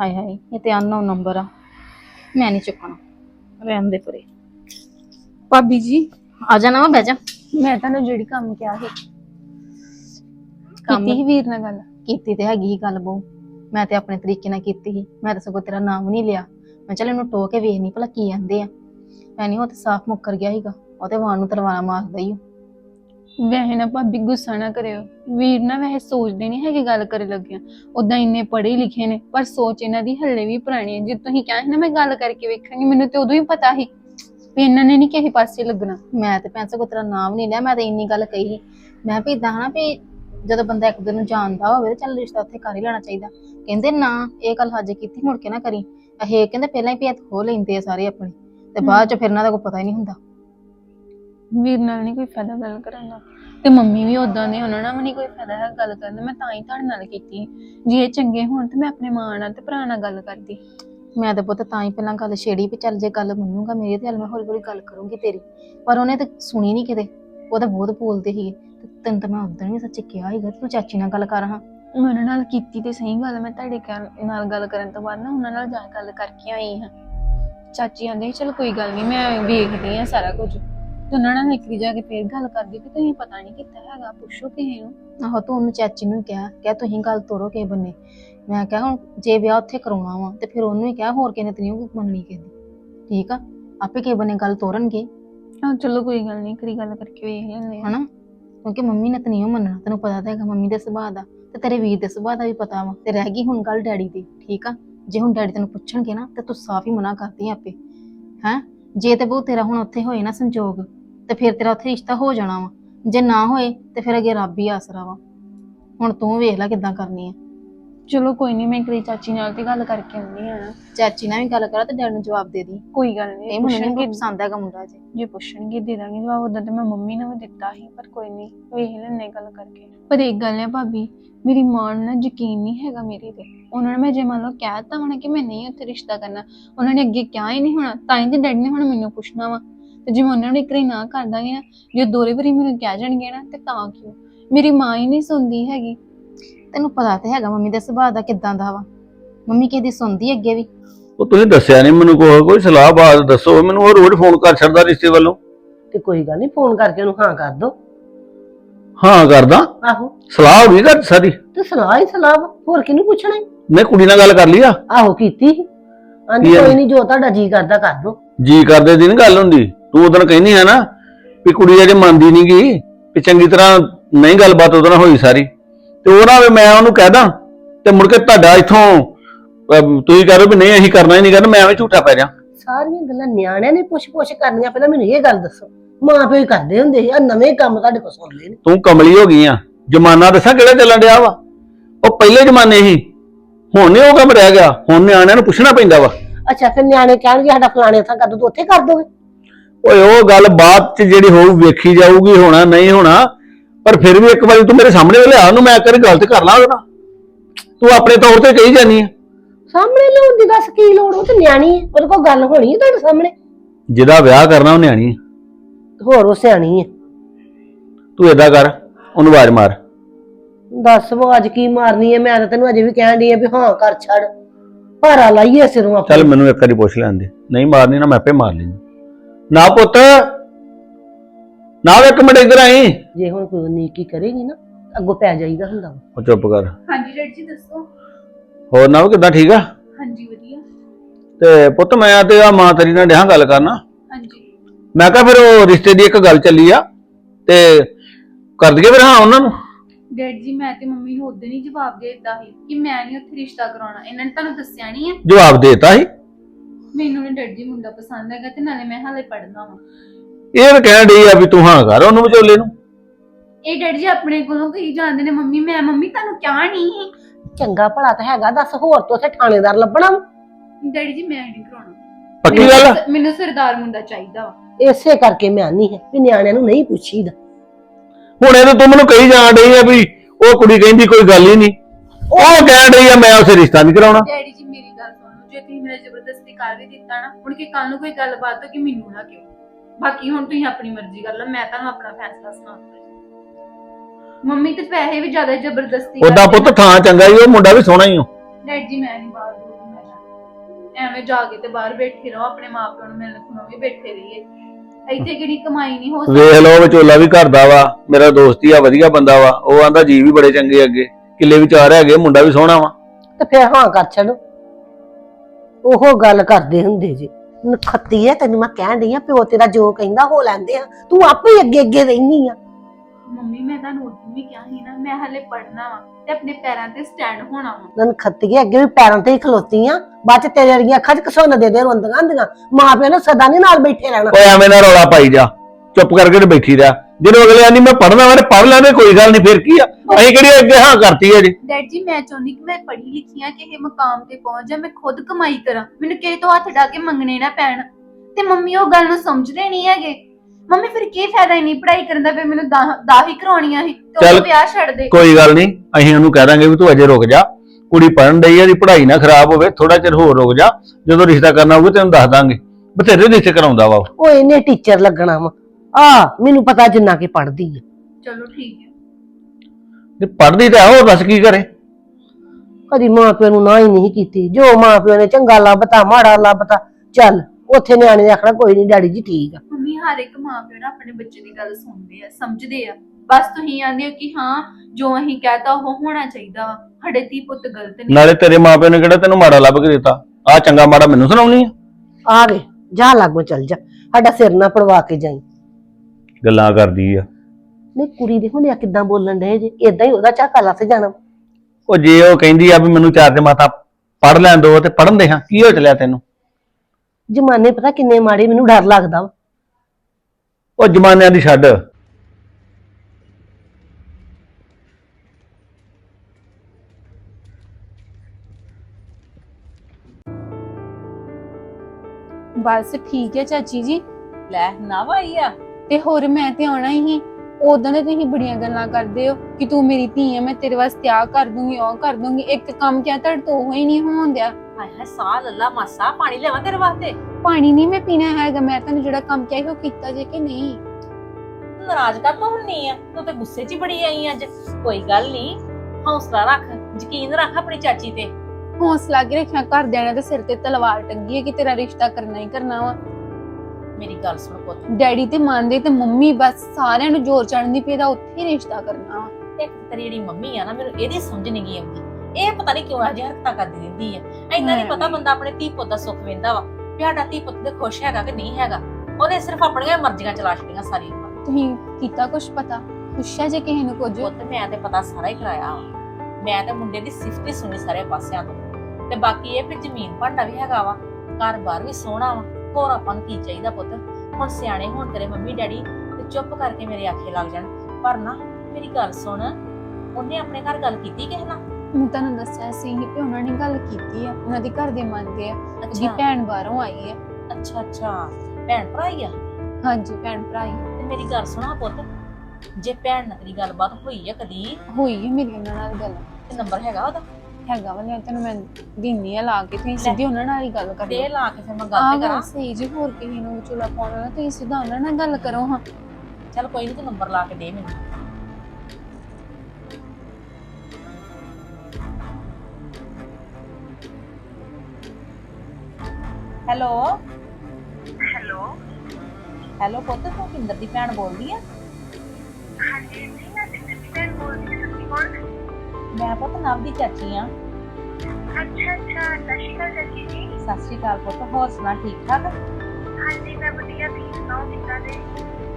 ਹਾਏ ਹਾਏ ਇਹ ਤੇ ਅਨਨੋਨ ਨੰਬਰ ਆ। ਮੈਂ ਨਹੀਂ ਚੁੱਕਣਾ। ਰਹਿਣ ਦੇ ਪਰੇ। ਭਾਬੀ ਜੀ ਆ ਜਾ ਨਾ ਬਹਿ ਜਾ। ਮੈਂ ਤੁਹਾਨੂੰ ਜਿਹੜੀ ਕੰਮ ਕਿਹਾ ਸੀ। ਕੰਮ? ਕੀਤੀ ਸੀ ਵੀਰ ਨਾਲ ਗੱਲ? ਕੀਤੀ ਤੇ ਹੈਗੀ ਹੀ ਗੱਲ ਬਹੁ। ਮੈਂ ਤੇ ਆਪਣੇ ਤਰੀਕੇ ਨਾਲ ਕੀਤੀ ਸੀ। ਮੈਂ ਤਾਂ ਸਗੋਂ ਤੇਰਾ ਨਾਮ ਨਹੀਂ ਲਿਆ। ਮੈਂ ਚੱਲ ਇਹਨੂੰ ਟੋਕ ਕੇ ਵੇਖ ਨਹੀਂ ਭਲਾ ਕੀ ਆਂਦੇ ਆ। ਮੈਂ ਨਹੀਂ ਉਹ ਤੇ ਸਾਫ਼ ਮੁੱਕਰ ਗਿਆ ਸੀਗਾ। ਉਹ ਤੇ ਵਾਣ ਨੂੰ ਤਲਵਾਰਾਂ ਮਾਰਦਾ ਹੀ ਵੈਸੇ ਨਾ ਭਾਬੀ ਗੁੱਸਾ ਨਾ ਕਰਿਓ। ਵੀਰ ਨਾ ਵੈਸੇ ਸੋਚਦੇ ਨਹੀਂ ਹੈਗੇ ਗੱਲ ਕਰਨ ਲੱਗਿਆ ਉਦਾਂ ਇੰਨੇ ਪੜ੍ਹੇ ਲਿਖੇ ਨੇ, ਪਰ ਸੋਚ ਇਹਨਾਂ ਦੀ ਹੱਲੇ ਵੀ ਪੁਰਾਣੀ ਹੈ ਜੇ ਤੁਸੀਂ ਕਿਹਾ ਸੀ ਨਾ ਮੈਂ ਗੱਲ ਕਰਕੇ ਵੇਖਾਂਗੀ, ਮੈਨੂੰ ਤੇ ਉਦੋਂ ਹੀ ਪਤਾ ਸੀ ਵੀ ਇਹਨਾਂ ਨੇ ਨਹੀਂ ਕਿਸੇ ਪਾਸੇ ਲੱਗਣਾ। ਮੈਂ ਤੇ ਭੈਣ ਸਗੋਂ ਤੇਰਾ ਨਾਮ ਨਹੀਂ ਲਿਆ, ਮੈਂ ਤਾਂ ਇੰਨੀ ਗੱਲ ਕਹੀ ਸੀ। ਮੈਂ ਵੀ ਇਦਾਂ ਹਨਾ ਵੀ ਜਦੋਂ ਬੰਦਾ ਇੱਕ ਦੂਜੇ ਨੂੰ ਜਾਣਦਾ ਹੋਵੇ ਤੇ ਚੱਲ ਰਿਸ਼ਤਾ ਉੱਥੇ ਕਰ ਹੀ ਲੈਣਾ ਚਾਹੀਦਾ। ਕਹਿੰਦੇ ਨਾ, ਇਹ ਗੱਲ ਹਜੇ ਕੀਤੀ, ਮੁੜ ਕੇ ਨਾ ਕਰੀ। ਇਹ ਕਹਿੰਦੇ ਪਹਿਲਾਂ ਹੀ ਭੇਤ ਖੋ ਲੈਂਦੇ ਆ ਸਾਰੇ ਆਪਣੇ। ਤੇ ਬਾਅਦ ਚ ਫਿਰ ਇਹਨਾਂ ਦਾ ਕੋਈ ਪਤਾ ਹੀ ਨਹੀਂ ਹੁੰਦਾ। ਵੀਰ ਨਾਲ ਨਹੀਂ ਕੋਈ ਫਾਇਦਾ ਗੱਲ ਕਰਨ ਦਾ। ਤੇ ਮੰਮੀ ਵੀ ਉਦਾਂ ਦੇ ਉਹਨਾਂ ਨਾਲ ਵੀ ਨਹੀਂ ਕੋਈ ਫਾਇਦਾ ਹੈ ਗੱਲ ਕਰਨ ਦਾ। ਮੈਂ ਤਾਂ ਹੀ ਤੁਹਾਡੇ ਨਾਲ ਕੀਤੀ। ਜੇ ਇਹ ਚੰਗੇ ਹੋਣ ਤੇ ਮੈਂ ਆਪਣੇ ਮਾਂ ਨਾਲ ਤੇ ਭਰਾ ਨਾਲ ਗੱਲ ਕਰਦੀ। ਮੈਂ ਤਾਂ ਪੁੱਤ ਤਾਂ ਹੀ ਪਹਿਲਾਂ ਗੱਲ ਛੇੜੀ ਵੀ ਚੱਲ ਜੇ ਗੱਲ ਮੰਨੂਗਾ ਮੇਰੇ ਤੇ ਹਲ ਮੈਂ ਹੌਲੀ ਹੌਲੀ ਗੱਲ ਕਰੂੰਗੀ ਤੇਰੀ। ਪਰ ਉਹਨੇ ਤਾਂ ਸੁਣੀ ਨਹੀਂ ਕਿਤੇ। ਉਹ ਤਾਂ ਬਹੁਤ ਬੋਲਦੇ ਸੀਗੇ। ਤੇ ਤੈਨੂੰ ਤਾਂ ਮੈਂ ਉਦੋਂ ਵੀ ਸੱਚ ਕਿਹਾ ਸੀਗਾ ਤੂੰ ਚਾਚੀ ਨਾਲ ਗੱਲ ਕਰ ਹਾਂ। ਮੈਂ ਉਹਨਾਂ ਨਾਲ ਕੀਤੀ ਤੇ ਸਹੀ ਗੱਲ ਮੈਂ ਤੁਹਾਡੇ ਨਾਲ ਗੱਲ ਕਰਨ ਤੋਂ ਬਾਅਦ ਨਾ ਉਹਨਾਂ ਨਾਲ ਜਾ ਕੇ ਗੱਲ ਕਰਕੇ ਆਈ ਹਾਂ। ਚਾਚੀ ਆਂਦੇ ਚਲ ਕੋਈ ਗੱਲ ਨਹੀਂ ਮੈਂ ਵੇਖਦੀ ਆ ਸਾਰਾ ਕੁਝ। ਤੇ ਉਹਨਾਂ ਨਾਲ ਇੱਕ ਵਾਰੀ ਜਾ ਕੇ ਫੇਰ ਗੱਲ ਕਰਦੀ ਕਿ ਤੁਸੀਂ ਪਤਾ ਨਹੀਂ ਕੀਤਾ ਹੈਗਾ ਪੁੱਛੋ ਕਿਸੇ ਨੂੰ। ਆਹੋ ਤੂੰ ਉਹਨੂੰ ਚਾਚੀ ਨੂੰ ਕਿਹਾ ਕਿਹਾ ਤੁਸੀਂ ਗੱਲ ਤੋਰੋ ਕਿਸੇ ਬੰਨੇ। ਮੈਂ ਕਿਹਾ ਹੁਣ ਜੇ ਵਿਆਹ ਉੱਥੇ ਕਰਾਉਣਾ ਵਾ ਤੇ ਫਿਰ ਉਹਨੂੰ ਹੀ ਕਿਹਾ ਹੋਰ ਕਿਸੇ ਨੇ ਤੇ ਨਹੀਂ ਮੰਨਣੀ ਕਿਸੇ ਦੀ। ਠੀਕ ਆ? ਆਪੇ ਕਿਸੇ ਬੰਨੇ ਗੱਲ ਤੋਰਨਗੇ। ਹਾਂ ਚਲੋ ਕੋਈ ਗੱਲ ਨਹੀਂ ਕਰੀ ਗੱਲ ਕਰਕੇ ਵੇਖ ਲੈਂਦੇ ਹਨਾ? ਕਿਉਂਕਿ ਮੰਮੀ ਨੇ ਤਾਂ ਨਹੀਂ ਉਹ ਮੰਨਣਾ ਤੈਨੂੰ ਪਤਾ ਤਾਂ ਹੈਗਾ ਮੰਮੀ ਦੇ ਸੁਭਾਅ ਦਾ। ਤੇ ਤੇਰੇ ਵੀਰ ਦੇ ਸੁਭਾਅ ਦਾ ਵੀ ਪਤਾ ਵਾ ਤੇ ਰਹਿ ਗਈ ਹੁਣ ਗੱਲ ਡੈਡੀ ਦੀ ਠੀਕ ਆ? ਜੇ ਹੁਣ ਡੈਡੀ ਤੈਨੂੰ ਪੁੱਛਣਗੇ ਨਾ ਤੇ ਤੂੰ ਸਾਫ਼ ਹੀ ਮਨਾ ਕਰਦੀ ਆਪੇ। ਹੈ? ਜੇ ਤੇ ਬਹੁ ਤੇਰਾ ਹੁਣ ਉੱਥੇ ਹੋਏ ਨਾ ਸੰਜੋਗ ਤੇ ਫਿਰ ਤੇਰਾ ਉੱਥੇ ਰਿਸ਼ਤਾ ਹੋ ਜਾਣਾ ਵਾ। ਜੇ ਨਾ ਹੋਏ ਤੇ ਫਿਰ ਅੱਗੇ ਰੱਬ ਹੀ ਆਸਰਾ ਵਾ। ਹੁਣ ਤੂੰ ਵੇਖ ਲੈ ਕਿੱਦਾਂ ਕਰਨੀ ਆ। ਚਲੋ ਕੋਈ ਨਹੀਂ ਮੈਂ ਕਰੀ ਚਾਚੀ ਨਾਲ ਤੇ ਗੱਲ ਕਰਕੇ ਆਉਂਦੀ ਆ ਨਾ ਚਾਚੀ ਨਾਲ ਵੀ ਗੱਲ ਕਰਾ ਤੇ ਡੈਡ ਨੂੰ ਜਵਾਬ ਦੇ ਦੀ। ਕੋਈ ਗੱਲ ਨਹੀਂ ਇਹ ਮੈਨੂੰ ਪੁੱਛਣਗੇ। ਪਸੰਦ ਹੈਗਾ ਮੁੰਡਾ ਜੇ। ਜੇ ਪੁੱਛਣਗੇ ਦੇ ਦਾਂਗੇ ਜਵਾਬ ਉਦਾਂ ਤੇ ਮੈਂ ਮੰਮੀ ਨੂੰ ਵੀ ਦਿੱਤਾ ਸੀ ਪਰ ਕੋਈ ਨਹੀਂ ਵੇਖ ਲੈਣੇ ਗੱਲ ਕਰਕੇ। ਪਰ ਇੱਕ ਗੱਲ ਹੈ ਭਾਬੀ ਮੇਰੀ ਮਾਂ ਨੂੰ ਨਾ ਯਕੀਨ ਨਹੀਂ ਹੈਗਾ ਮੇਰੇ ਤੇ। ਉਹਨਾਂ ਨੇ ਮੈਂ ਜੇ ਮੰਨ ਲਓ ਕਹਿ ਦਿੱਤਾ ਹੋਣਾ ਕਿ ਮੈਂ ਨਹੀਂ ਉੱਥੇ ਰਿਸ਼ਤਾ ਕਰਨਾ ਉਹਨਾਂ ਨੇ ਅੱਗੇ ਕਿਹਾ ਹੀ ਨਹੀਂ ਹੋਣਾ ਤਾਂ ਹੀ ਤੇ ਡੈਡੀ ਨੇ ਹੁਣ ਮੈਨੂੰ ਪੁੱਛਣਾ ਵਾ। ਤੇ ਜੇ ਮੈਂ ਉਹਨਾਂ ਨੂੰ ਇੱਕ ਵਾਰੀ ਨਾ ਕਰ ਦਾਂਗੇ ਨਾ ਜੇ ਦੋਰੇ ਵਾਰੀ ਮੈਨੂੰ ਕਹਿ ਜਾਣਗੇ ਨਾ ਤੇ ਤਾਂ ਕਿਉਂ? ਮੇਰੀ ਮਾਂ ਹੀ ਨਹੀਂ ਸੁਣਦੀ ਹੈਗੀ। ਤੈਨੂੰ ਪਤਾ ਤੇ ਹੈਗਾ ਮੰਮੀ ਦੇ ਸੁਭਾਅ ਦਾ ਕਿੱਦਾਂ ਦਾ ਵਾ। ਮੰਮੀ ਕਿਹਦੀ ਸੁਣਦੀ ਅੱਗੇ ਵੀ? ਉਹ ਤੁਸੀਂ ਦੱਸਿਆ ਨਹੀਂ ਮੈਨੂੰ ਕੋਈ ਕੋਈ ਸਲਾਹ ਬਾਤ ਦੱਸੋ ਮੈਨੂੰ ਉਹ ਰੋਜ਼ ਫੋਨ ਕਰ ਛੱਡਦਾ ਰਿਸ਼ਤੇ ਵੱਲੋਂ। ਤੇ ਕੋਈ ਗੱਲ ਨਹੀਂ ਫੋਨ ਕਰਕੇ ਉਹਨੂੰ ਹਾਂ ਕਰ ਦੋ। ਹਾਂ ਕਰਦਾ। ਆਹੋ। ਸਲਾਹ ਹੋ ਗਈ ਘਰ ਸਾਰੀ? ਤੇ ਸਲਾਹ ਹੀ ਸਲਾਹ ਵਾ, ਹੋਰ ਕਿਹਨੂੰ ਪੁੱਛਣਾ ਈ? ਮੈਂ ਕੁੜੀ ਨਾਲ ਗੱਲ ਕਰ ਲਈ ਆ। ਆਹੋ ਕੀਤੀ ਆਂਦੀ ਕੀ ਆ? ਕੋਈ ਨਹੀਂ ਜੋ ਤੁਹਾਡਾ ਜੀ ਕਰਦਾ ਕਰ ਦੋ। ਜੀ ਕਰਦੇ ਦੀ ਨੀ ਗੱਲ ਹੁੰਦੀ। ਤੂੰ ਉਦੋਂ ਕਹਿੰਦੀ ਹੈ ਨਾ ਵੀ ਕੁੜੀ ਅਜੇ ਮੰਨਦੀ ਨੀ ਗੀ ਵੀ ਚੰਗੀ ਤਰ੍ਹਾਂ ਨਹੀਂ ਗੱਲਬਾਤ ਉਹਦੇ ਨਾਲ ਹੋਈ ਸਾਰੀ। ਤੇ ਉਹ ਨਾ ਵੀ ਮੈਂ ਉਹਨੂੰ ਕਹਿਦਾ ਤੇ ਮੁੜ ਕੇ ਤੁਹਾਡਾ ਇੱਥੋਂ ਤੁਸੀਂ ਕਹਿ ਵੀ ਨਹੀਂ ਅਸੀਂ ਕਰਨਾ ਹੀ ਨਹੀਂ ਕਰਨਾ ਮੈਂ ਐਵੇਂ ਝੂਠਾ ਪੈ ਜਾ। ਸਾਰੀਆਂ ਗੱਲਾਂ ਨਿਆਣਿਆਂ ਨੇ ਪੁੱਛ ਪੁੱਛ ਕਰਨੀਆਂ ਪਹਿਲਾਂ ਮੈਨੂੰ ਇਹ ਗੱਲ ਦੱਸੋ। ਮਾਂ ਪਿਓ ਹੀ ਕਰਦੇ ਹੁੰਦੇ ਸੀ ਆ ਨਵੇਂ ਕੰਮ ਤੁਹਾਡੇ ਕੋਲ ਸੁਣ ਲਏ ਨੇ। ਤੂੰ ਕਮਲੀ ਹੋ ਗਈ ਆ। ਜਮਾਨਾ ਦੱਸਾਂ ਕਿਹੜਾ ਚੱਲਣ ਡਿਆ ਵਾ? ਉਹ ਪਹਿਲੇ ਜਮਾਨੇ ਸੀ ਹੁਣ ਨਹੀਂ ਉਹ ਕੰਮ ਰਹਿ ਗਿਆ ਹੁਣ ਨਿਆਣਿਆਂ ਨੂੰ ਪੁੱਛਣਾ ਪੈਂਦਾ ਵਾ। ਅੱਛਾ ਫਿਰ ਨਿਆਣੇ ਕਹਿਣਗੇ ਸਾਡਾ ਫਲਾਣੇ ਥਾਂ ਕਰ ਦੋ ਤੂੰ ਉੱਥੇ ਕਰ ਦੋਗੇ? ਓਏ ਉਹ ਗੱਲ ਬਾਅਦ ਚ ਜਿਹੜੀ ਹੋਊ ਵੇਖੀ ਜਾਊਗੀ ਹੋਣਾ ਨਹੀਂ ਹੋਣਾ ਪਰ ਫਿਰ ਵੀ ਇੱਕ ਵਾਰੀ ਤੂੰ ਮੇਰੇ ਸਾਹਮਣੇ ਲਿਆ ਉਹਨੂੰ ਮੈਂ ਕਰੀ ਗੱਲ ਤੇ ਕਰ ਲਾਂ ਉਹਦੇ ਤੂੰ ਆਪਣੇ ਤੌਰ ਤੇ ਕਹੀ ਜਾਨੀ ਆ। ਸਾਹਮਣੇ ਲਿਆਉਣ ਦੀ ਦੱਸ ਕੀ ਲੋੜ ਉਹ ਤੇ ਨਿਆਣੀ ਹੈ ਉਹਦੇ ਕੋਲ ਗੱਲ ਹੋਣੀ ਹੈ ਤੁਹਾਡੇ ਸਾਹਮਣੇ। ਜਿਹਦਾ ਵਿਆਹ ਕਰਨਾ ਉਹ ਨਿਆਣੀ ਆ। ਹੋਰ ਉਹ ਸਿਆਣੀ ਹੈ ਤੂੰ ਏਦਾਂ ਕਰ ਉਹਨੂੰ ਆਵਾਜ਼ ਮਾਰ। ਦੱਸ ਉਹ ਅੱਜ ਕੀ ਮਾਰਨੀ ਹੈ ਮੈਂ ਤਾਂ ਤੈਨੂੰ ਅਜੇ ਵੀ ਕਹਿਣ ਡਈ ਆ ਵੀ ਹਾਂ ਕਰ ਛੱਡ। ਭਾਰਾ ਲਾਈਏ ਸਿਰੋਂ ਚੱਲ ਆਪਾਂ ਮੈਨੂੰ ਇੱਕ ਵਾਰੀ ਪੁੱਛ ਲੈਣ ਦੇ। ਨਹੀਂ ਮਾਰਨੀ ਨਾ ਮੈਂ ਆਪੇ ਮਾਰ ਲੈਂਦੀ। ਨਾ ਪੁੱਤ। ਨਾ ਵੇ ਇੱਕ ਮਿੰਟ ਇੱਧਰ ਆਈ। ਜੇ ਹੁਣ ਕੋਈ ਨੀਕੀ ਕਰੇਗੀ ਨਾ ਅੱਗੋਂ ਪੈ ਜਾਈਦਾ ਹੁੰਦਾ ਵਾ। ਉਹ ਚੁੱਪ ਕਰ। ਹਾਂਜੀ ਡੈਡੀ ਜੀ ਦੱਸੋ। ਹੋਰ ਨਾ ਕਿੱਦਾਂ ਠੀਕ ਆ? ਹਾਂਜੀ ਵਧੀਆ। ਤੇ ਪੁੱਤ ਮੈਂ ਤੇ ਆ ਮਾਂ ਤੇਰੀ ਨਾਲ ਡਿਆਂ ਗੱਲ ਕਰਨਾ। ਹਾਂਜੀ। ਮੈਂ ਕਿਹਾ ਫਿਰ ਉਹ ਰਿਸ਼ਤੇ ਦੀ ਇੱਕ ਗੱਲ ਚੱਲੀ ਆ ਤੇ ਕਰ ਦਈਏ ਫਿਰ ਹਾਂ ਉਹਨਾਂ ਨੂੰ। ਡੈਡ ਜੀ ਮੈਂ ਤੇ ਮੰਮੀ ਨੂੰ ਉਦੋਂ ਹੀ ਜਵਾਬ ਦੇ ਦਿੱਤਾ ਸੀ ਕਿ ਮੈਂ ਨਹੀਂ ਉੱਥੇ ਰਿਸ਼ਤਾ ਕਰਾਉਣਾ। ਇਹਨਾਂ ਨੇ ਤੁਹਾਨੂੰ ਦੱਸਿਆ ਨਹੀਂ ਹੈ ਜਵਾਬ ਦੇਤਾ ਸੀ। ਮੈਨੂੰ ਨਹੀਂ ਡੈਡ ਜੀ ਮੁੰਡਾ ਪਸੰਦ ਹੈਗਾ ਤੇ ਨਾਲੇ ਮੈਂ ਹਾਲੇ ਪੜ੍ਹਨਾ ਵਾ। ਇਹ ਤਾਂ ਕਹਿਣ ਡਈ ਆ ਵੀ ਤੂੰ ਹਾਂ ਕਰ ਉਹਨੂੰ ਵਿਚੋਲੇ ਨੂੰ। ਇਹ ਡੈਡ ਜੀ ਆਪਣੇ ਕੋਲੋਂ ਕਹੀ ਜਾਂਦੇ ਨੇ ਮੰਮੀ ਮੈਂ ਮੰਮੀ ਤੁਹਾਨੂੰ ਕਿਹਾ ਨਹੀਂ ਚੰਗਾ ਭਲਾ ਤਾਂ ਹੈਗਾ ਦੱਸ ਹੋਰ ਤੋਂ ਉੱਥੇ ਥਾਣੇਦਾਰ ਲੱਭਣਾ ਵਾ। ਡੈਡੀ ਜੀ ਮੈਂ ਨਹੀਂ ਕਰਾਉਣਾ। ਪੱਕੀ ਗੱਲ ਆ? ਮੈਨੂੰ- ਮੈਨੂੰ ਸਰਦਾਰ ਮੁੰਡਾ ਚਾਹੀਦਾ ਵਾ। ਇਸੇ ਕਰਕੇ ਮੈਂ ਨਹੀਂ ਹੈ ਵੀ ਨਿਆਣਿਆਂ ਨੂੰ ਨਹੀਂ ਪੁੱਛੀਦਾ। ਹੁਣ ਇਹ ਤਾਂ ਤੂੰ ਮੈਨੂੰ ਕਹੀ ਜਾਣ ਡਈ ਆ ਵੀ ਉਹ ਕੁੜੀ ਕਹਿੰਦੀ ਕੋਈ ਗੱਲ ਹੀ ਨਹੀਂ। ਉਹ ਕਹਿਣ ਡਈ ਆ ਮੈਂ ਉਸੇ ਰਿਸ਼ਤਾ ਨਹੀਂ ਕਰਾਉਣਾ। ਡੈਡੀ ਕਰ ਵੀ ਦਿੱਤਾ ਨਾ ਮੁੜ ਕੇ ਕੱਲ ਨੂੰ ਕੋਈ ਗੱਲਬਾਤ ਹੋ ਕਿ ਮੈਨੂੰ ਨਾ ਕਿਉਂ? ਬਾਕੀ ਹੁਣ ਤੁਸੀਂ ਆਪਣੀ ਮਰਜ਼ੀ ਕਰ ਲਓ ਮੈਂ ਤੁਹਾਨੂੰ ਆਪਣਾ ਫੈਸਲਾ ਸੁਣਾਉਂਦਾ ਮੰਮੀ ਤੇ ਪੈਸੇ ਵੀ ਜ਼ਿਆਦਾ ਜ਼ਬਰਦਸਤੀ ਕਰਦੇ ਪੁੱਤ ਥਾਂ ਚੰਗਾ ਹੀ ਉਹ ਮੁੰਡਾ ਵੀ ਸੋਹਣਾ ਹੀ ਉਹ ਡੈਡ ਜੀ ਮੈਂ ਨਹੀਂ ਬਾਹਰ ਬੋਲਦੀ ਐਵੇਂ ਜਾ ਕੇ ਤੇ ਬਾਹਰ ਬੈਠੇ ਰਹੋ ਆਪਣੇ ਮਾਪਿਆਂ ਨੂੰ ਮਿਲਣ ਖੁਣੋ ਵੀ ਬੈਠੇ ਰਹੀਏ। ਇੱਥੇ ਕਿਹੜੀ ਕਮਾਈ ਨਹੀਂ ਹੋ ਵੇਖ ਲਓ ਵਿਚੋਲਾ ਵੀ ਘਰ ਦਾ ਵਾ ਮੇਰਾ ਦੋਸਤ ਹੀ ਆ ਵਧੀਆ ਬੰਦਾ ਵਾ। ਉਹ ਆਂਦਾ ਜੀ ਵੀ ਬੜੇ ਚੰਗੇ ਅੱਗੇ। ਕਿੱਲੇ ਵੀ ਚਾਰ ਹੈਗੇ ਮੁੰਡਾ ਵੀ ਸੋਹਣਾ ਵਾ। ਤੇ ਫਿਰ ਹਾਂ ਕਰ ਛੱਡੋ। ਉਹ ਗੱਲ ਕਰਦੇ ਹੁੰਦੇ ਜੀ। ਨਖੱਤੀ ਹੈ ਤੈਨੂੰ ਮੈਂ ਕਹਿਣ ਡਈ ਆ ਪਿਓ ਤੇਰਾ ਜੋ ਕਹਿੰਦਾ ਹੋ ਲੈਂਦੇ ਆ। ਤੂੰ ਆਪੇ ਹੀ ਅੱਗੇ ਅੱਗੇ ਰਹਿਨੀ ਆ। ਮੰਮੀ ਮੈਂ ਤੁਹਾਨੂੰ ਉਦੋਂ ਵੀ ਕਿਹਾ ਸੀ ਨਾ ਮੈਂ ਹਲੇ ਪੜਨਾ ਵਾ ਤੇ ਆਪਣੇ ਪੈਰਾਂ ਤੇ ਸਟੈਂਡ ਹੋਣਾ ਵਾ। ਨਖੱਤੀ ਅੱਗੇ ਵੀ ਪੈਰਾਂ ਤੇ ਹੀ ਖਲੋਤੀ ਆ। ਬਾਅਦ ਚ ਤੇਰੇ ਵਰਗੀਆਂ ਚ ਕਸੋਨ ਦੇ ਦੇ ਰੋਂਦੀਆਂ ਹੁੰਦੀਆਂ। ਮਾਂ ਪਿਓ ਨੇ ਸਦਾ ਨਹੀਂ ਨਾਲ ਬੈਠੇ ਰਹਿਣਾ। ਓਏ ਐਵੇਂ ਨਾ ਰੌਲਾ ਪਾਈ ਜਾ। ਚੁੱਪ ਕਰਕੇ ਤੇ ਬੈਠੀ ਰਹਿ। ਜਦੋਂ ਅਗਲੇ ਆਨੀ ਮੈਂ ਪੜਨਾ ਵਾ ਤੇ ਪੜ ਲੈਣੇ ਕੋਈ ਗੱਲ ਨਹੀਂ ਫਿਰ ਕੀ ਆ? ਅਸੀਂ ਕਿਹੜੀ ਅੱਗੇ ਹਾਂ ਕਰਤੀ ਹੈ ਜੀ। ਡੈਡ ਜੀ ਮੈਂ ਚਾਹੁੰਦੀ ਕਿ ਮੈਂ ਪੜ੍ਹੀ ਲਿਖੀ ਆ ਕਿ ਇਹ ਮਕਾਮ ਤੇ ਪਹੁੰਚ ਜਾ ਮੈਂ ਖੁਦ ਕਮਾਈ ਕਰਾਂ। ਮੈਨੂੰ ਕਿਸੇ ਤੋਂ ਹੱਥ ਡਾ ਕੇ ਮੰਗਣੇ ਨਾ ਪੈਣ। ਤੇ ਮੰਮੀ ਉਹ ਗੱਲ ਨੂੰ ਸਮਝਦੇ ਨਹੀਂ ਹੈਗੇ। ਮੰਮੀ ਫਿਰ ਕੀ ਫਾਇਦਾ ਹੀ ਨਹੀਂ ਪੜ੍ਹਾਈ ਕਰਨ ਦਾ? ਫਿਰ ਮੈਨੂੰ ਦਾਹ ਕਰਾਉਣੀਆਂ ਸੀ ਤੇ ਚੱਲ। ਉਹ ਵਿਆਹ ਛੱਡ ਦੇ। ਕੋਈ ਗੱਲ ਨਹੀਂ ਅਸੀਂ ਉਹਨੂੰ ਕਹਿ ਦਾਂਗੇ ਵੀ ਤੂੰ ਅਜੇ ਰੁਕ ਜਾ। ਕੁੜੀ ਪੜਨ ਡਈ ਆ ਦੀ ਪੜ੍ਹਾਈ ਨਾ ਖਰਾਬ ਹੋਵੇ ਥੋੜਾ ਚਿਰ ਹੋਰ ਰੁਕ ਜਾ। ਜਦੋਂ ਰਿਸ਼ਤਾ ਕਰਨਾ ਹੋਵੇ ਤੈਨੂੰ ਦੱਸ ਦਾਂਗੇ। ਬਥੇਰੇ ਰਿਸ਼ਤੇ ਕਰਾਉਂਦਾ ਵਾ ਉਹ। ਉਹ ਇਹਨੇ ਟੀਚਰ ਲੱਗਣਾ ਵਾ। ਆ ਮੈਨੂੰ ਪਤਾ ਜਿੰਨਾ ਕਿ ਪੜਦੀ ਆ। ਚਲੋ ਠੀਕ ਹੈ। ਤੇ ਪੜਦੀ ਤਾਂ ਆ, ਹੋਰ ਦੱਸ ਕੀ ਕਰੇ? ਕਦੀ ਮਾਂ ਪਿਓ ਨੂੰ ਨਾ ਹੀ ਨਹੀਂ ਕੀਤੀ। ਜੋ ਮਾਂ ਪਿਓ ਨੇ ਚੰਗਾ ਲੱਭਤਾ ਮਾੜਾ ਲੱਭਤਾ ਚੱਲ ਉੱਥੇ ਨਿਆਣੇ ਨੇ ਆਖਣਾ ਕੋਈ ਨਹੀਂ ਡੈਡੀ ਜੀ ਠੀਕ ਆ। ਮੰਮੀ ਹਰ ਇੱਕ ਮਾਂ ਪਿਓ ਨਾ ਆਪਣੇ ਬੱਚੇ ਦੀ ਗੱਲ ਸੁਣਦੇ ਆ ਸਮਝਦੇ ਆ। ਬਸ ਤੁਸੀਂ ਆਂਦੇ ਹੋ ਕਿ ਹਾਂ ਜੋ ਅਸੀਂ ਕਹਤਾ ਉਹ ਹੋਣਾ ਚਾਹੀਦਾ ਵਾ। ਸਾਡੇ ਧੀ ਪੁੱਤ ਗਲਤ ਨਹੀਂ ਨਾਲੇ ਤੇਰੇ ਮਾਪਿਓ ਨੇ ਕਿਹੜਾ ਤੈਨੂੰ ਮਾੜਾ ਲੱਭ ਕੇ ਦਿੱਤਾ? ਆ ਚੰਗਾ ਮਾੜਾ ਮੈਨੂੰ ਸੁਣਾਉਣੀ ਆ? ਆ ਵੇ ਜਾ ਲਾਗੋ ਚੱਲ ਜਾ। ਸਾਡਾ ਸਿਰ ਨਾ ਪੜਵਾ ਕੇ ਜਾਈ। ਗੱਲਾਂ ਕਰਦੀ ਆ। ਨਹੀਂ ਕੁੜੀ ਦੇ ਹੁਣੇ ਕਿੱਦਾਂ ਬੋਲਣ ਡਏ ਜੇ? ਇਦਾਂ ਹੀ ਉਹਦਾ ਝਾਕਾ ਲੱਥ ਜਾਣਾ। ਉਹ ਜੇ ਉਹ ਕਹਿੰਦੀ ਆ ਵੀ ਮੈਨੂੰ ਚਾਰ ਤੇ ਮਾਤਾ ਪੜ ਲੈਣ ਦੋ ਤੇ ਪੜਨ ਦੇ ਹਾਂ। ਕੀ ਹੋ ਚਲਿਆ ਤੈਨੂੰ? ਜਮਾਨੇ ਪਤਾ ਕਿੰਨੇ ਮਾੜੇ ਮੈਨੂੰ ਡਰ ਲੱਗਦਾ ਵਾ। ਉਹ ਜਮਾਨਿਆਂ ਦੀ ਛੱਡ। ਬਸ ਠੀਕ ਹੈ ਚਾਚੀ ਜੀ। ਲੈ ਨਾ ਆਈ ਆ। ਤੇ ਹੋਰ ਮੈਂ ਤੇ ਆਉਣਾ ਹੀ ਉਦੋਂ ਦੇ ਤੁਸੀਂ ਬੜੀਆਂ ਗੱਲਾਂ ਕਰਦੇ ਹੋ ਕਿ ਤੂੰ ਮੇਰੀ ਧੀ ਹੈ ਮੈਂ ਤੇਰੇ ਵਾਸਤੇ ਆ ਕਰ ਦੂੰਗੀ ਉਹ ਕਰ ਦੂੰਗੀ। ਇੱਕ ਕੰਮ ਕਿਹਾ ਤੁਹਾਡੇ ਤੋਂ ਉਹ ਹੀ ਨਹੀਂ ਹੋਣ ਦਿਆ। ਹਾਏ ਹਾਏ ਸਾਹ ਲੱਲਾ ਮਾਸਾ ਪਾਣੀ ਲਿਆਵਾਂ ਤੇਰੇ ਵਾਸਤੇ? ਪਾਣੀ ਨਹੀਂ ਮੈਂ ਪੀਣਾ ਹੈਗਾ ਮੈਂ ਤੁਹਾਨੂੰ ਜਿਹੜਾ ਕੰਮ ਕਿਹਾ ਸੀ ਉਹ ਕੀਤਾ ਜੇ ਕਿ ਨਹੀਂ। ਨਾਰਾਜ਼ ਕਰ ਤੂੰ ਹੁੰਨੀ ਆ? ਤੂੰ ਤੇ ਗੁੱਸੇ 'ਚ ਹੀ ਬੜੀ ਆਈ ਅੱਜ। ਕੋਈ ਗੱਲ ਨਹੀਂ ਹੌਸਲਾ ਰੱਖ ਯਕੀਨ ਰੱਖ ਆਪਣੀ ਚਾਚੀ ਤੇ। ਹੌਸਲਾ ਕੇ ਰੱਖਿਆ? ਘਰ ਦੇਣਾ ਤੇ ਸਿਰ ਤੇ ਤਲਵਾਰ ਟੰਗੀ ਹੈ ਕਿ ਤੇਰਾ ਰਿਸ਼ਤਾ ਕਰਨਾ ਹੀ ਕਰਨਾ ਵਾ। ਮੇਰੀ ਗੱਲ ਸੁਣ ਪੁੱਤ। ਡੈਡੀ ਤੇ ਮੰਨਦੇ ਤੇ ਮੰਮੀ ਬਸ ਸਾਰਿਆਂ ਨੂੰ ਜ਼ੋਰ ਚੜਨ ਦੀ ਪਈ ਦਾ ਉੱਥੇ ਰਿਸ਼ਤਾ ਕਰਨਾ ਵਾ। ਇੱਕ ਤੇਰੀ ਜਿਹੜੀ ਮੰਮੀ ਆ ਨਾ ਮੈਨੂੰ ਇਹਦੀ ਸਮਝ ਨਹੀਂ ਗਈ ਆਉਂਦੀ। ਇਹ ਪਤਾ ਨਹੀਂ ਕਿਉਂ ਜਿਹੀ ਹਰਕਤਾਂ ਕਰਦੀ ਰਹਿੰਦੀ ਆ। ਇੰਨਾ ਨਹੀਂ ਪਤਾ ਬੰਦਾ ਆਪਣੇ ਧੀ ਪੁੱਤ ਦਾ ਸੁੱਖ ਵੇਂਦਾ ਵਾ ਵੀ ਸਾਡਾ ਧੀ ਪੁੱਤ ਦੇ ਖੁਸ਼ ਹੈਗਾ ਕਿ ਨਹੀਂ ਹੈਗਾ। ਉਹਨੇ ਸਿਰਫ ਆਪਣੀਆਂ ਮਰਜ਼ੀਆਂ ਚਲਾ ਛੱਡੀਆਂ ਸਾਰੀ ਉਮਰ ਤੁਸੀਂ ਕੀਤਾ ਕੁਛ ਪਤਾ? ਪੁੱਛਿਆ ਜੇ ਕਿਸੇ ਨੂੰ ਕੁਝ? ਪੁੱਤ ਮੈਂ ਤੇ ਪਤਾ ਸਾਰਾ ਹੀ ਕਰਾਇਆ ਵਾ। ਮੈਂ ਤੇ ਮੁੰਡੇ ਦੀ ਸਿਫਤ ਹੀ ਸੁਣੀ ਸਾਰੇ ਪਾਸਿਆਂ ਤੋਂ। ਤੇ ਬਾਕੀ ਇਹ ਵੀ ਜ਼ਮੀਨ ਭਾਂਡਾ ਵੀ ਹੈਗਾ ਵਾ। ਘਰ-ਬਾਰ ਵੀ ਸੋਹਣਾ ਵਾ। ਹੋਰ ਆਪਾਂ ਨੂੰ ਕੀ ਚਾਹੀਦਾ ਪੁੱਤ? ਹੁਣ ਸਿਆਣੇ ਹੁਣ ਤੇਰੇ ਮੰਮੀ ਡੈਡੀ ਤੇ ਚੁੱਪ ਕਰਕੇ ਮੇਰੇ ਆਖੇ ਲੱਗ ਜਾਣ। ਪਰ ਨਾ ਮੇਰੀ ਗੱਲ ਸੁਣ। ਉਹਨੇ ਆਪਣੇ ਘਰ ਗੱਲ ਕੀਤੀ ਕਿਸੇ ਨਾਲ? ਮੈਂ ਤੁਹਾਨੂੰ ਦੱਸਿਆ ਸੀ ਕਿ ਉਹਨਾਂ ਨੇ ਗੱਲ ਕੀਤੀ ਆ। ਉਹਨਾਂ ਦੇ ਘਰ ਦੇ ਮੰਨਦੇ ਆ। ਅੱਛਾ। ਭੈਣ ਬਾਹਰੋਂ ਆਈ ਹੈ ਅੱਛਾ ਅੱਛਾ। ਭੈਣ ਭਰਾ ਹੀ ਆ? ਹਾਂਜੀ ਭੈਣ ਭਰਾ ਹੀ ਤੇ ਮੇਰੀ ਗੱਲ ਸੁਣਾ ਪੁੱਤ। ਜੇ ਭੈਣ ਨਾਲ ਤੇਰੀ ਗੱਲਬਾਤ ਹੋਈ ਆ ਕਦੀ? ਹੋਈ ਹੈ ਮੇਰੀ ਉਹਨਾਂ ਨਾਲ ਗੱਲ। ਤੇ ਨੰਬਰ ਹੈਗਾ ਉਹਦਾ? ਹੈਗਾ ਵਾ ਲਿਆ ਤੈਨੂੰ ਮੈਂ ਦਿੰਨੀ ਆ ਲਾ ਕੇ ਤੁਸੀਂ ਸਿੱਧੀ ਉਹਨਾਂ ਨਾਲ ਹੀ ਗੱਲ ਕਰੋ ਦੇ ਲਾ ਕੇ ਫਿਰ ਮੈਂ ਗੱਲ ਤੇ ਕਰਾਂ। ਸਹੀ ਜੀ ਹੋਰ ਕਿਸੇ ਨੂੰ ਚੁਲਾ ਪਾਉਣਾ ਨਾ ਤੁਸੀਂ ਸਿੱਧਾ ਉਹਨਾਂ ਨਾਲ ਗੱਲ ਕਰੋ ਹਾਂ। ਚੱਲ ਕੋਈ ਨਹੀਂ ਤੂੰ ਨੰਬਰ ਲਾ ਕੇ ਦੇ ਮੈਨੂੰ। ਹੈਲੋ? ਹੈਲੋ? ਹੈਲੋ ਪੁੱਤ ਤੂੰ ਕਿੰਦਰ ਦੀ ਭੈਣ ਬੋਲਦੀ ਆ? ਹਾਂਜੀ ਜੀ ਮੈਂ ਸਿੰਦਰ ਦੀ ਭੈਣ ਬੋਲਦੀ ਹਾਂ। ਤੁਸੀਂ ਕੌਣ ਮੈਂ ਪੁੱਤ ਨਵ ਦੀ ਚਾਚੀ ਆ। ਅੱਛਾ ਅੱਛਾ। ਸਤਿ ਸ਼੍ਰੀ ਅਕਾਲ ਚਾਚੀ ਜੀ। ਸਤਿ ਸ਼੍ਰੀ ਅਕਾਲ ਪੁੱਤ ਹੋਰ ਸੁਣਾ ਠੀਕ ਠਾਕ? ਹਾਂਜੀ ਮੈਂ ਵਧੀਆ ਤੁਸੀਂ ਸੁਣਾਓ ਕਿੱਦਾਂ ਦੇ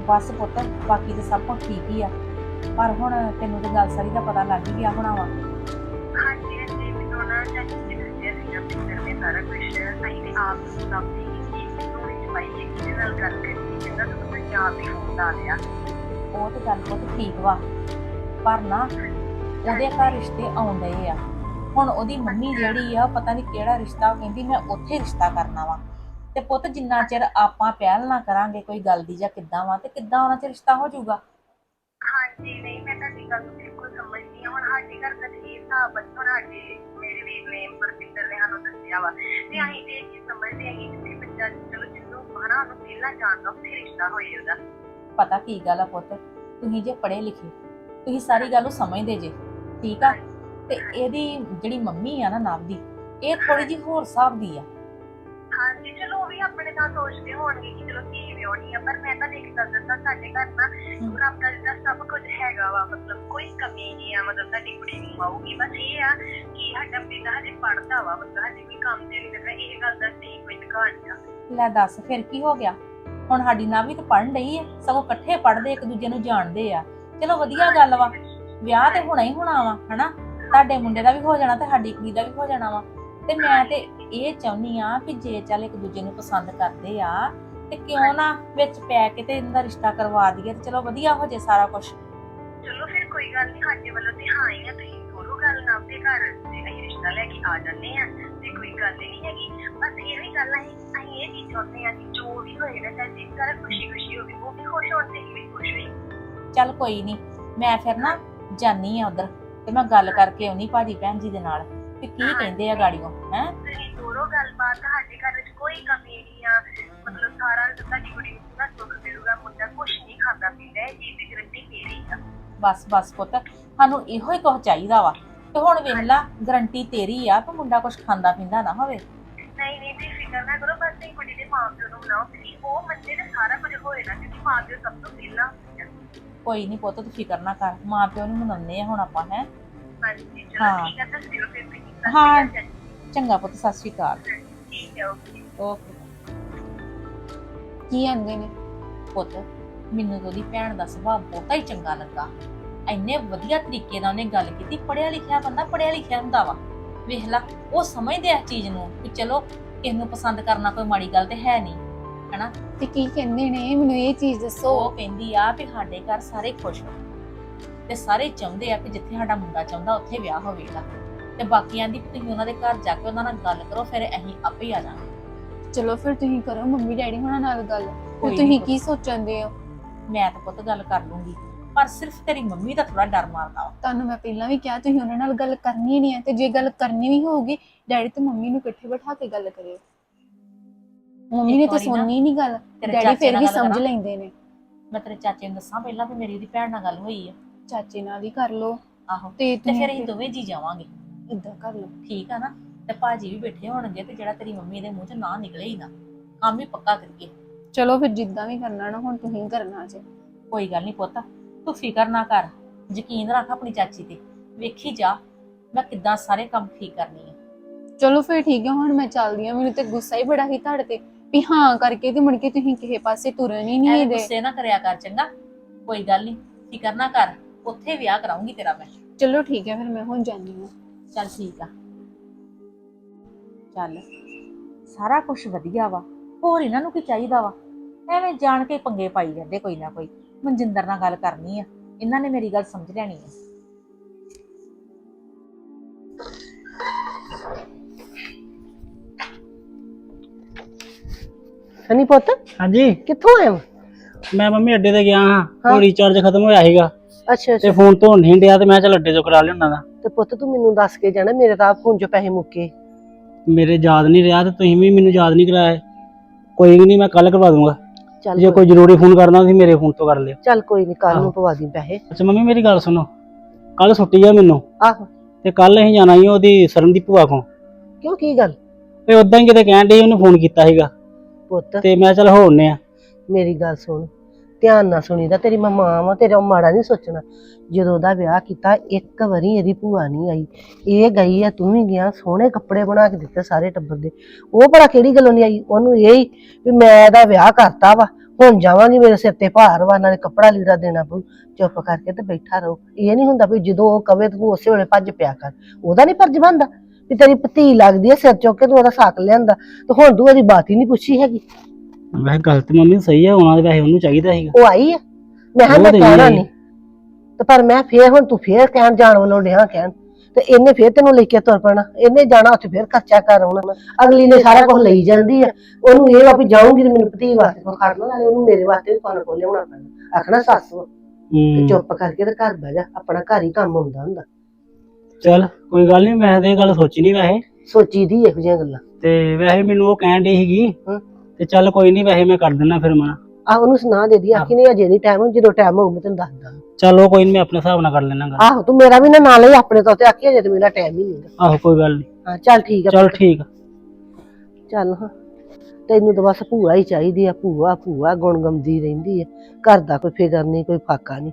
ਬਸ ਪੁੱਤ ਬਾਕੀ ਤੇ ਸਭ ਕੁਝ ਠੀਕ ਹੀ ਆ। ਪਰ ਹੁਣ ਤੈਨੂੰ ਤੇ ਗੱਲ ਸਾਰੀ ਦਾ ਪਤਾ ਲੱਗ ਹੀ ਗਿਆ ਹੋਣਾ ਵਾ। ਹਾਂਜੀ ਹਾਂਜੀ। ਮੈਨੂੰ ਨਾ ਚਾਚੀ ਜੀ ਨੇ ਦੱਸਿਆ ਸੀ ਨਾ ਸਿੰਦਰ ਨੇ ਸਾਰਾ ਕੁਝ ਸਹੀ ਨੇ ਆਪ ਨੂੰ ਦੱਸਦੀ ਕਿ ਮੈਨੂੰ ਵਿੱਚ ਪਾਈ ਹੈ ਕਿਹਦੇ ਨਾਲ ਗੱਲ ਕਰਨੀ ਕਹਿੰਦਾ ਤੁਹਾਨੂੰ ਵੀ ਫੋਨ ਲਾ ਲਿਆ ਉਹ ਤੇ ਗੱਲ ਪੁੱਤ ਠੀਕ ਵਾ। ਪਰ ਨਾ ਉਹਦੇ ਘਰ ਰਿਸ਼ਤੇ ਆਉਂਦੇ ਆ। ਹੁਣ ਉਹਦੀ ਮੰਮੀ ਜਿਹੜੀ ਆ ਪਤਾ ਨਹੀਂ ਕਿਹੜਾ ਰਿਸ਼ਤਾ ਕਹਿੰਦੀ ਮੈਂ ਉੱਥੇ ਰਿਸ਼ਤਾ ਕਰਨਾ ਵਾ। ਤੇ ਪੁੱਤ ਜਿੰਨਾ ਚਿਰ ਆਪਾਂ ਪਹਿਲ ਨਾ ਕਰਾਂਗੇ ਕੋਈ ਗੱਲ ਦੀ ਜਾਂ ਕਿੱਦਾਂ ਵਾ ਤੇ ਕਿੱਦਾਂ ਉਹਨਾਂ ਚ ਰਿਸ਼ਤਾ ਹੋ ਜਾਊਗਾ? ਹਾਂਜੀ ਨਹੀਂ ਮੈਂ ਤੁਹਾਡੀ ਗੱਲ ਨੂੰ ਬਿਲਕੁਲ ਸਮਝਦੀ ਹਾਂ। ਹੁਣ ਸਾਡੇ ਘਰ ਦਾ ਤੇ ਇਹ ਹਿਸਾਬ ਹੁਣ ਸਾਡੇ ਮੇਰੇ ਵੀਰ ਨੇ ਪਰਵਿੰਦਰ ਨੇ ਸਾਨੂੰ ਦੱਸਿਆ ਵਾ। ਤੇ ਅਸੀਂ ਤੇ ਇਹ ਸਮਝਦੇ ਹਾਂ ਕਿ ਕਿਸੇ ਬੱਚਾ ਚਲੋ ਜਿਹਨੂੰ ਹਨਾ ਉਹਨੂੰ ਪਹਿਲਾਂ ਜਾਣਦਾ ਉੱਥੇ ਰਿਸ਼ਤਾ ਹੋਏ ਉਹਦਾ ਪਤਾ ਕੀ ਗੱਲ ਆ ਪੁੱਤ? ਤੁਸੀਂ ਜੇ ਪੜ੍ਹੇ ਲਿਖੇ ਤੁਸੀਂ ਸਾਰੀ ਗੱਲ ਨੂੰ ਸਮਝਦੇ ਜੇ। ਠੀਕ ਆ ਤੇ ਇਹਦੀ ਜਿਹੜੀ ਮੰਮੀ ਆ ਨਾ ਨਵ ਦੀ ਇਹ ਥੋੜੀ ਜਿਹੀ ਹੋਰ ਹਿਸਾਬ ਦੀ ਆ। ਹਾਂਜੀ ਚਲੋ ਉਹ ਵੀ ਆਪਣੇ ਨਾਲ ਸੋਚਦੇ ਹੋਣਗੇ ਕਿ ਚਲੋ ਕੀ ਵਿਆਹਣੀ ਆ ਪਰ ਮੈਂ ਤਾਂ ਗੱਲ ਦੱਸਾਂ ਸਾਡੇ ਘਰ ਨਾ ਰੱਬ ਦਾ ਜਿੱਦਾਂ ਸਭ ਕੁਝ ਹੈਗਾ ਵਾ ਮਤਲਬ ਕੋਈ ਕਮੀ ਨਹੀਂ ਆ ਮਤਲਬ ਸਾਡੀ ਕੁੜੀ ਨੂੰ ਆਊਗੀ। ਬਸ ਇਹ ਆ ਕਿ ਸਾਡਾ ਬੇਟਾ ਹਜੇ ਪੜਦਾ ਵਾ ਮਤਲਬ ਹਜੇ ਕੋਈ ਕੰਮ ਤੇ ਨਹੀਂ ਕਰਦਾ ਇਹ ਗੱਲ ਦਾ ਸਹੀ ਕੋਈ ਨਿਕਾਲ ਆ। ਲੈ ਦੱਸ ਫਿਰ ਕੀ ਹੋ ਗਿਆ? ਹੁਣ ਸਾਡੀ ਨਾ ਵੀ ਤਾਂ ਪੜਨ ਲਈ ਹੈ ਸਗੋਂ ਇਕੱਠੇ ਪੜਦੇ ਇੱਕ ਦੂਜੇ ਨੂੰ ਜਾਣਦੇ ਆ। ਚਲੋ ਵਧੀਆ ਗੱਲ ਵਾ। ਵਿਆਹ ਤੇ ਹੋਣਾ ਹੀ ਹੋਣਾ ਵਾ ਹਨਾ? ਤੁਹਾਡੇ ਮੁੰਡੇ ਦਾ ਵੀ ਹੋ ਜਾਣਾ ਤੇ ਸਾਡੀ ਕੁੜੀ ਦਾ ਵੀ ਹੋ ਜਾਣਾ ਵਾ। ਤੇ ਮੈਂ ਤੇ ਇਹ ਚਾਹੁੰਨੀ ਆ ਕਿ ਜੇ ਚੱਲ ਇੱਕ ਦੂਜੇ ਨੂੰ ਪਸੰਦ ਕਰਦੇ ਆ ਤੇ ਕਿਉਂ ਨਾ ਵਿੱਚ ਪੈ ਕੇ ਤੇ ਇਹਨਾਂ ਦਾ ਰਿਸ਼ਤਾ ਕਰਵਾ ਦਈਏ ਤੇ ਚਲੋ ਵਧੀਆ ਹੋ ਜੇ ਸਾਰਾ ਕੁਝ ਚਲੋ ਫਿਰ ਕੋਈ ਗੱਲ ਨਹੀਂ ਸਾਡੇ ਵੱਲੋਂ ਤੇ ਹਾਂ ਹੀ ਆ ਤੁਸੀਂ ਕਰੋ ਗੱਲ ਨਾ ਤੇ ਘਰ ਤੇ ਅਸੀਂ ਰਿਸ਼ਤਾ ਲੈ ਕੇ ਆ ਜਾਂਦੇ ਆ ਤੇ ਕੋਈ ਗੱਲ ਨਹੀਂ ਹੈਗੀ। ਬਸ ਇਹ ਵੀ ਗੱਲ ਹੈ ਅਸੀਂ ਇਹ ਚੀਜ਼ ਚਾਹੁੰਦੇ ਆ ਕਿ ਜੋ ਵੀ ਹੋਏ ਨਾ ਚਾਹੇ ਜਿਸ ਤਰ੍ਹਾਂ ਖੁਸ਼ੀ ਖੁਸ਼ੀ ਹੋਵੇ ਉਹ ਵੀ ਖੁਸ਼ ਹੋਣ ਤੇ ਵੀ ਖੁਸ਼ ਹੋਈ ਚੱਲ ਕੋਈ ਨਹੀਂ ਮੈਂ ਫਿਰ ਨਾ ਜਾਨੀ ਆ ਉਧਰ ਤੇ ਮੈਂ ਗੱਲ ਕਰਕੇ ਆਉਣੀ ਭਾਜੀ ਭੈਣ ਜੀ ਦੇ ਨਾਲ ਕਿ ਕੀ ਕਹਿੰਦੇ ਆ ਗਾੜੀਆਂ ਹੈ? ਤੁਸੀਂ ਦੋਰੋ ਗੱਲਬਾਤ ਸਾਡੇ ਘਰ ਵਿੱਚ ਕੋਈ ਕਮੀ ਨਹੀਂ ਆ। ਮਤਲਬ ਸਾਰਾ ਤੁਹਾਡੀ ਕੁੜੀ ਨੂੰ ਪੂਰਾ ਸੁੱਖ ਮਿਲੂਗਾ ਮੁੰਡਾ ਕੁਛ ਨਹੀਂ ਖਾਂਦਾ ਪੀਂਦਾ ਇਹ ਚੀਜ਼ ਦੀ ਗਰੰਟੀ ਮੇਰੀ ਆ। ਬਸ ਬਸ ਪੁੱਤ ਸਾਨੂੰ ਇਹੋ ਹੀ ਕੁਝ ਚਾਹੀਦਾ ਵਾ। ਤੇ ਹੁਣ ਵੇਖ ਲਾ ਗਰੰਟੀ ਤੇਰੀ ਆ ਕਿ ਮੁੰਡਾ ਕੁਝ ਖਾਂਦਾ ਪੀਂਦਾ ਨਾ ਹੋਵੇ। ਨਹੀਂ ਨਹੀਂ ਤੁਸੀਂ ਫਿਕਰ ਨਾ ਕਰੋ ਬਸ ਤੁਸੀਂ ਕੁੜੀ ਦੇ ਮਾਂ ਪਿਓ ਨੂੰ ਬੁਲਾਓ ਤੁਸੀਂ ਉਹ ਮੰਨੇ ਤੇ ਸਾਰਾ ਕੁਝ ਹੋਏਗਾ ਕਿਉਂਕਿ ਮਾਂ ਪਿਓ ਸਭ ਤੋਂ ਪਹਿਲਾਂ। ਕੋਈ ਨਹੀਂ ਪੁੱਤ ਤੂੰ ਫਿਕਰ ਨਾ ਕਰ। ਮਾਂ ਪਿਓ ਨੂੰ ਮਨਾਉਂਦੇ ਆ ਹੁਣ ਆਪਾਂ ਹੈ? ਹਾਂਜੀ ਚਲੋ ਹਾਂ। ਠੀਕ ਹੈ। ਦੱਸਿਓ ਫਿਰ ਤੁਸੀਂ ਸਤਿ ਸ਼੍ਰੀ ਹਾਂ। ਅਕਾਲ। ਜੀ। ਚੰਗਾ ਪੁੱਤ ਸਤਿ ਸ਼੍ਰੀ ਅਕਾਲ। ਠੀਕ ਹੈ ਓਕੇ। ਓਕੇ। ਕੀ ਆਂਦੇ ਨੇ? ਪੁੱਤ ਮੈਨੂੰ ਤਾਂ ਉਹਦੀ ਭੈਣ ਦਾ ਸੁਭਾਅ ਬਹੁਤਾ ਹੀ ਚੰਗਾ ਲੱਗਾ। ਇੰਨੇ ਵਧੀਆ ਤਰੀਕੇ ਨਾਲ ਉਹਨੇ ਗੱਲ ਕੀਤੀ ਪੜਿਆ ਲਿਖਿਆ ਬੰਦਾ ਪੜਿਆ ਲਿਖਿਆ ਹੁੰਦਾ ਵਾ। ਵੇਖ ਲਾ ਉਹ ਸਮਝਦੇ ਆ ਇਸ ਚੀਜ਼ ਨੂੰ ਕਿ ਚਲੋ ਕਿਸ ਨੂੰ ਪਸੰਦ ਕਰਨਾ ਕੋਈ ਮਾੜੀ ਗੱਲ ਤੇ ਹੈ ਨਹੀਂ ਹਨਾ? ਤੇ ਕੀ ਕਹਿੰਦੇ ਨੇ? ਮੈਨੂੰ ਇਹ ਚੀਜ਼ ਦੱਸੋ। ਉਹ ਕਹਿੰਦੀ ਆ ਵੀ ਸਾਡੇ ਘਰ ਸਾਰੇ ਖੁਸ਼ ਹੋ ਤੇ ਸਾਰੇ ਚਾਹੁੰਦੇ ਆ ਕਿ ਜਿੱਥੇ ਸਾਡਾ ਮੁੰਡਾ ਚਾਹੁੰਦਾ ਉੱਥੇ ਵਿਆਹ ਹੋਵੇਗਾ। ਤੇ ਬਾਕੀਆਂ ਦੀ ਤੁਸੀਂ ਉਹਨਾਂ ਦੇ ਘਰ ਜਾ ਕੇ ਉਹਨਾਂ ਨਾਲ ਗੱਲ ਕਰੋ ਫਿਰ ਅਸੀਂ ਆਪੇ ਆ ਜਾਵਾਂਗੇ। ਚਲੋ ਫਿਰ ਤੁਸੀਂ ਕਰੋ ਮੰਮੀ ਡੈਡੀ ਹੁਣਾਂ ਨਾਲ ਗੱਲ। ਕੋਈ ਤੇ ਤੁਸੀਂ ਕੀ ਸੋਚਣਦੇ ਹੋ? ਮੈਂ ਤਾਂ ਪੁੱਤ ਗੱਲ ਕਰ ਲੂੰਗੀ। ਪਰ ਸਿਰਫ ਤੇਰੀ ਮੰਮੀ ਦਾ ਥੋੜਾ ਡਰ ਮਾਰਦਾ ਵਾ। ਤੁਹਾਨੂੰ ਮੈਂ ਪਹਿਲਾਂ ਵੀ ਕਿਹਾ ਤੁਸੀਂ ਉਹਨਾਂ ਨਾਲ ਗੱਲ ਕਰਨੀ ਨਹੀਂ ਹੈ ਤੇ ਜੇ ਗੱਲ ਕਰਨੀ ਵੀ ਹੋਊਗੀ ਡੈਡੀ ਤੇ ਮੰਮੀ ਨੂੰ ਇਕੱਠੇ ਬਿਠਾ ਕੇ ਗੱਲ ਕਰਿਓ। ਮੰਮੀ ਨੇ ਇੱਕ ਤਾਂ ਵਾਰੀ ਨਾ ਸੁਣਨੀ ਨਹੀਂ ਗੱਲ। ਤੇਰੇ ਡੈਡੀ ਚਾਚੇ ਫਿਰ ਨਾਲ ਵੀ ਗੱਲ ਸਮਝ ਕਰਾਂ। ਲੈਂਦੇ ਨੇ। ਮੈਂ ਤੇਰੇ ਚਾਚੇ ਨੂੰ ਦੱਸਾਂ ਪਹਿਲਾਂ ਵੀ ਮੇਰੀ ਉਹਦੀ ਭੈਣ ਨਾਲ ਗੱਲ ਹੋਈ ਆ। ਚਾਚੇ ਨਾਲ ਹੀ ਕਰ ਲਓ। ਆਹੋ ਤੇ ਤੇ ਫਿਰ ਅਸੀਂ ਦੋਵੇਂ ਜੀ ਜਾਵਾਂਗੇ। ਇਦਾਂ ਕਰ ਲਓ। ਠੀਕ ਆ ਨਾ? ਤੇ ਭਾਜੀ ਵੀ ਬੈਠੇ ਹੋਣਗੇ ਤੇ ਜਿਹੜਾ ਤੇਰੀ ਮੰਮੀ ਦੇ ਮੂੰਹ 'ਚ ਨਾ ਨਿਕਲੇ ਹੀ ਨਾ। ਕੰਮ ਵੀ ਪੱਕਾ ਕਰੀਏ। ਚਲੋ ਫਿਰ ਜਿੱਦਾਂ ਵੀ ਕਰਨਾ ਨਾ ਹੁਣ ਤੁਸੀਂ ਕਰਨਾ ਜੇ। ਕੋਈ ਗੱਲ ਨਹੀਂ ਪੁੱਤ ਤੂੰ ਫਿਕਰ ਨਾ ਕਰ। ਯਕੀਨ ਰੱਖ ਆਪਣੀ ਚਾਚੀ ਤੇ। ਵੇਖੀ ਜਾ ਮੈਂ ਕਿੱਦਾਂ ਸਾਰੇ ਕੰਮ ਠੀਕ ਕਰਨੀ ਆ। ਚਲੋ ਫਿਰ ਠੀਕ ਹੈ ਹੁਣ ਮੈਂ ਚੱਲਦੀ ਹਾਂ ਮੈਨੂੰ ਤੇ ਗੁੱਸਾ ਹੀ ਬੜਾ ਸੀ ਤੁਹਾਡੇ ਤੇ। ਵੀ ਹਾਂ ਕਰਕੇ ਤੇ ਮੁੜ ਕੇ ਤੁਸੀਂ ਕਿਸੇ ਪਾਸੇ ਤੁਰਨ ਹੀ ਨਹੀਂ ਐਵੇਂ ਦੇ। ਗੁੱਸੇ ਨਾ ਕਰਿਆ ਕਰ ਚੰਗਾ। ਕੋਈ ਗੱਲ ਨਹੀਂ ਫਿਕਰ ਨਾ ਕਰ। ਉੱਥੇ ਵਿਆਹ ਕਰਾਉਂਗੀ ਤੇਰਾ ਮੈਂ। ਚਲੋ ਠੀਕ ਹੈ ਫਿਰ ਮੈਂ ਹੁਣ ਜਾਂਦੀ ਹਾਂ। ਚੱਲ ਠੀਕ ਆ। ਚੱਲ ਸਾਰਾ ਕੁਝ ਵਧੀਆ ਵਾ। ਹੋਰ ਇਹਨਾਂ ਨੂੰ ਕੀ ਚਾਹੀਦਾ ਵਾ? ਐਵੇਂ ਜਾਣ ਕੇ ਪੰਗੇ ਪਾਈ ਜਾਂਦੇ ਕੋਈ ਨਾ ਕੋਈ। ਮਨਜਿੰਦਰ ਨਾਲ ਗੱਲ ਕਰਨੀ ਆ। ਇਹਨਾਂ ਨੇ ਮੇਰੀ ਗੱਲ ਸਮਝ ਲੈਣੀ ਆ। ਸਨੀ ਪੁੱਤ ਹਾਂਜੀ। ਕਿੱਥੋਂ ਆਇਆ? ਮੈਂ ਮੰਮੀ ਅੱਡੇ ਤੇ ਗਿਆ ਹਾਂ। ਉਹ ਰੀਚਾਰਜ ਖਤਮ ਹੋਇਆ ਸੀਗਾ। ਅੱਛਾ ਤੇ ਅੱਛਾ ਫੋਨ ਤੋਂ ਨਹੀਂ ਡਿਆ ਤੇ ਮੈਂ ਚੱਲ ਅੱਡੇ ਤੋਂ ਕਰਾ ਲਿਆਉਣਾ ਦਾ। ਤੇ ਪੁੱਤ ਤੂੰ ਮੈਨੂੰ ਦੱਸ ਕੇ ਜਾਣਾ ਮੇਰੇ ਤਾਂ ਫੋਨ 'ਚ ਪੈਸੇ ਮੁੱਕੇ। ਮੇਰੇ ਯਾਦ ਨਹੀਂ ਰਿਹਾ ਤੇ ਤੁਸੀਂ ਵੀ ਮੈਨੂੰ ਯਾਦ ਨਹੀਂ ਕਰਾਇਆ। ਕੋਈ ਨਹੀਂ ਮੈਂ ਕੱਲ ਕਰਵਾ ਦੂੰਗਾ। ਚੱਲ ਜੇ ਕੋਈ ਜ਼ਰੂਰੀ ਫੋਨ ਕਰਨਾ ਤੁਸੀਂ ਮੇਰੇ ਫੋਨ ਤੋਂ ਕਰ ਲਿਓ। ਚੱਲ ਕੋਈ ਨਹੀਂ ਕੱਲ। ਨੂੰ ਪਵਾ ਦੀ ਪੈਸੇ। ਅੱਛਾ ਮੰਮੀ ਮੇਰੀ ਗੱਲ ਸੁਣੋ। ਕੱਲ ਛੁੱਟੀ ਆ ਮੈਨੂੰ। ਆਹੋ। ਤੇ ਕੱਲ ਅਸੀਂ ਜਾਣਾ ਹੀ ਉਹਦੀ ਸਰਨ ਦੀ ਭੂਆ ਕੋਲ। ਕਿਉਂ ਕੀ ਗੱਲ? ਤੇ ਉਦਾਂ ਹੀ ਕਿਤੇ ਕਹਿਣ ਡਈ ਉਹਨੂੰ ਫੋਨ ਕੀਤਾ ਸੀਗਾ। ਪੁੱਤ। ਤੇ ਮੈਂ ਚੱਲ ਹੋਣੇ ਆ ਮੇਰੀ ਗੱਲ ਸੁਣ ਧਿਆਨ ਨਾਲ ਸੁਣੀਦਾ ਤੇਰੀ ਮਾਂ ਵਾ ਤੇਰਾ ਮਾੜਾ ਨਹੀਂ ਸੋਚਣਾ। ਜਦੋਂ ਉਹਦਾ ਵਿਆਹ ਕੀਤਾ ਇੱਕ ਵਾਰੀ ਇਹਦੀ ਭੂਆ ਨਹੀਂ ਆਈ। ਇਹ ਗਈ ਆ ਤੂੰ ਵੀ ਗਿਆ ਸੋਹਣੇ ਕੱਪੜੇ ਬਣਾ ਕੇ ਦਿੱਤੇ ਸਾਰੇ ਟੱਬਰ ਦੇ। ਉਹ ਭਲਾ ਕਿਹੜੀ ਗੱਲੋਂ ਨਹੀਂ ਆਈ? ਉਹਨੂੰ ਇਹ ਹੀ ਵੀ ਮੈਂ ਇਹਦਾ ਵਿਆਹ ਕਰਤਾ ਵਾ। ਹੁਣ ਜਾਵਾਂਗੀ ਮੇਰੇ ਸਿਰ ਤੇ ਭਾਰ ਵਾ ਨਾਲੇ ਕੱਪੜਾ ਲੀੜਾ ਦੇਣਾ ਪਊ। ਚੁੱਪ ਕਰਕੇ ਤੇ ਬੈਠਾ ਰਹੋ। ਇਹ ਨਹੀਂ ਹੁੰਦਾ ਵੀ ਜਦੋਂ ਉਹ ਕਵੇ ਤੂੰ ਉਸੇ ਵੇਲੇ ਭੱਜ ਪਿਆ ਕਰ। ਉਹਦਾ ਨਹੀਂ ਫਰਜ਼ ਬਣਦਾ। ਵੀ ਤੇਰੀ ਭਤੀ ਲੱਗਦੀ ਹੈ ਸਿਰ ਚੁੱਕ ਕੇ ਤੂੰ ਉਹਦਾ ਸਾਕ ਲਿਆਂਦਾ ਤੇ ਹੁਣ ਤੂੰ ਉਹਦੀ ਬਾਤ ਹੀ ਨਹੀਂ ਪੁੱਛੀ ਹੈਗੀ। ਵੈਸੇ ਗੱਲ ਤੇ ਮੰਮੀ ਸਹੀ ਆ ਉਹਨਾਂ ਦੇ ਵੈਸੇ ਉਹਨੂੰ ਚਾਹੀਦਾ ਸੀਗਾ। ਉਹ ਆਈ ਆ। ਮੈਂ ਉਹ ਮੈਂ ਤੇ ਕਹਿਣਾ ਨਹੀਂ। ਨਹੀਂ। ਤੇ ਪਰ ਮੈਂ ਫੇਰ ਹੁਣ ਤੂੰ ਫੇਰ ਕਹਿਣ ਜਾਣ ਵੱਲੋਂ ਡਿਆ ਕਹਿਣ ਤੇ ਇਹਨੇ ਫੇਰ ਤੈਨੂੰ ਲੈ ਕੇ ਤੁਰ ਪੈਣਾ। ਇਹਨੇ ਜਾਣਾ ਉੱਥੇ ਫੇਰ ਖਰਚਾ ਕਰ ਆਉਣਾ ਅਗਲੀ ਨੇ ਸਾਰਾ ਕੁਝ ਲਈ ਜਾਂਦੀ ਆ। ਉਹਨੂੰ ਇਹ ਵਾ ਵੀ ਜਾਊਂਗੀ ਤੇ ਮੈਨੂੰ ਪਤੀ ਵਾਸਤੇ ਕੋ ਖੜ ਲਓ ਨਾਲੇ ਉਹਨੂੰ ਮੇਰੇ ਵਾਸਤੇ ਵੀ ਕੋਲ ਕੋਲ ਲਿਆਉਣਾ ਪੈਣਾ। ਆਖਣਾ ਸੱਸ ਵਾ ਤੇ ਹੂੰ ਚੁੱਪ ਕਰਕੇ ਤੇ ਘਰ ਬਹਿ ਜਾ। ਆਪਣਾ ਘਰ ਹੀ ਕੰਮ ਹੁੰਦਾ ਹੁੰਦਾ। ਚੱਲ ਕੋਈ ਗੱਲ ਨਹੀਂ ਮੈਂ ਤੇ ਇਹ ਗੱਲ ਸੋਚੀ ਨਹੀਂ ਵੈਸੇ। ਸੋਚੀ ਦੀ ਇਹੋ ਜਿਹੀਆਂ ਗੱਲਾਂ। ਤੇ ਵੈਸੇ ਮੈਨੂੰ ਉਹ ਕਹਿਣ ਡਈ ਸੀਗੀ ਹਾਂ। ਤੇ ਚੱਲ ਕੋਈ ਨਹੀਂ ਵੈਸੇ ਮੈਂ ਕਰ ਦਿੰਦਾ ਫਿਰ ਮਨਾ। ਆ ਉਹਨੂੰ ਸੁਣਾ ਦੇ ਦੀ ਆਖੀ ਨਹੀਂ ਅਜੇ ਨਹੀਂ ਟਾਈਮ ਜਦੋਂ ਟਾਈਮ ਹੋਊ ਮੈਂ ਤੈਨੂੰ ਦੱਸ ਦਾਂ। ਚੱਲ ਉਹ ਕੋਈ ਨਹੀਂ ਮੈਂ ਆਪਣੇ ਹਿਸਾਬ ਨਾਲ ਕਰ ਲੈਣਾ ਗੱਲ। ਆਹੋ ਤੂੰ ਮੇਰਾ ਵੀ ਨਾ ਨਾਲ ਹੀ ਆਪਣੇ ਤੋਂ ਤੇ ਆਖੀ ਅਜੇ ਤੇ ਮੇਰਾ ਟਾਈਮ ਹੀ ਨਹੀਂ ਆਹੋ ਕੋਈ ਗੱਲ ਨਹੀਂ ਹਾਂ ਚੱਲ ਠੀਕ ਆ ਚੱਲ ਠੀਕ ਆ। ਚੱਲ ਹਾਂ ਤੈਨੂੰ ਤਾਂ ਬਸ ਭੂਆ ਹੀ ਚਾਹੀਦੀ ਆ ਭੂਆ ਭੂਆ ਗੁਣ ਗਾਉਂਦੀ ਰਹਿੰਦੀ ਆ। ਘਰ ਦਾ ਕੋਈ ਫਿਕਰ ਨਹੀਂ ਕੋਈ ਫਾਕਾ ਨਹੀਂ